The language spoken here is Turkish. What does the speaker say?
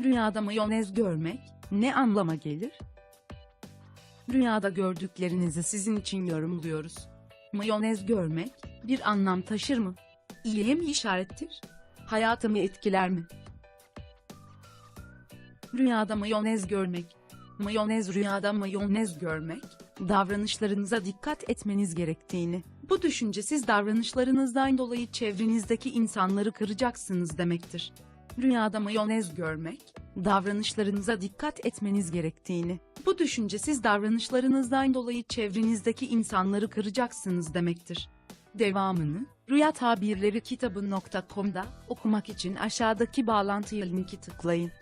Rüyada mayonez görmek ne anlama gelir? Rüyada gördüklerinizi sizin için yorumluyoruz. Mayonez görmek bir anlam taşır mı? İyiye mi işarettir? Hayatımı etkiler mi? Rüyada mayonez görmek. Mayonez rüyada mayonez görmek, davranışlarınıza dikkat etmeniz gerektiğini, bu düşüncesiz davranışlarınızdan dolayı çevrenizdeki insanları kıracaksınız demektir. Rüyada mayonez görmek, davranışlarınıza dikkat etmeniz gerektiğini, bu düşüncesiz davranışlarınızdan dolayı çevrenizdeki insanları kıracaksınız demektir. Devamını, Rüya Tabirleri kitabı.com'da okumak için aşağıdaki bağlantıya linki tıklayın.